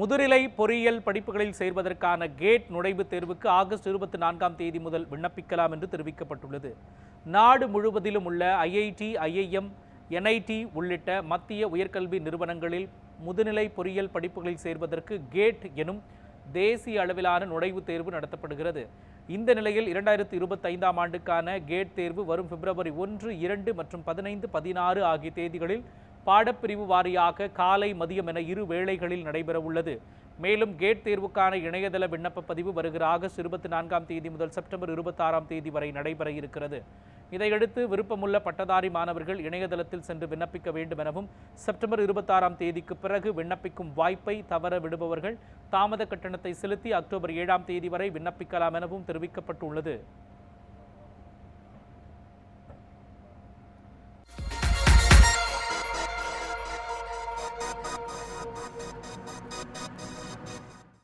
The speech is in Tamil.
முதுநிலை பொறியியல் படிப்புகளில் சேர்வதற்கான கேட் நுழைவுத் தேர்வுக்கு ஆகஸ்ட் இருபத்தி நான்காம் தேதி முதல் விண்ணப்பிக்கலாம் என்று தெரிவிக்கப்பட்டுள்ளது. நாடு முழுவதிலும் உள்ள ஐஐடி ஐஐஎம் என்ஐடி உள்ளிட்ட மத்திய உயர்கல்வி நிறுவனங்களில் முதுநிலை பொறியியல் படிப்புகளில் சேர்வதற்கு கேட் எனும் தேசிய அளவிலான நுழைவுத் தேர்வு நடத்தப்படுகிறது. இந்த நிலையில் இரண்டாயிரத்தி இருபத்தைந்தாம் ஆண்டுக்கான கேட் தேர்வு வரும் பிப்ரவரி ஒன்று இரண்டு மற்றும் பதினைந்து பதினாறு ஆகிய தேதிகளில் பாடப்பிரிவு வாரியாக காலை மதியம் என இரு வேளைகளில் நடைபெற உள்ளது. மேலும் கேட் தேர்வுக்கான இணையதள விண்ணப்ப பதிவு வருகிற ஆகஸ்ட் இருபத்தி நான்காம் தேதி முதல் செப்டம்பர் இருபத்தாறாம் தேதி வரை நடைபெற இருக்கிறது. இதையடுத்து விருப்பமுள்ள பட்டதாரி மாணவர்கள் இணையதளத்தில் சென்று விண்ணப்பிக்க வேண்டும் எனவும் செப்டம்பர் இருபத்தாறாம் தேதிக்கு பிறகு விண்ணப்பிக்கும் வாய்ப்பை தவற விடுபவர்கள் தாமத கட்டணத்தை செலுத்தி அக்டோபர் ஏழாம் தேதி வரை விண்ணப்பிக்கலாம் எனவும் தெரிவிக்கப்பட்டுள்ளது.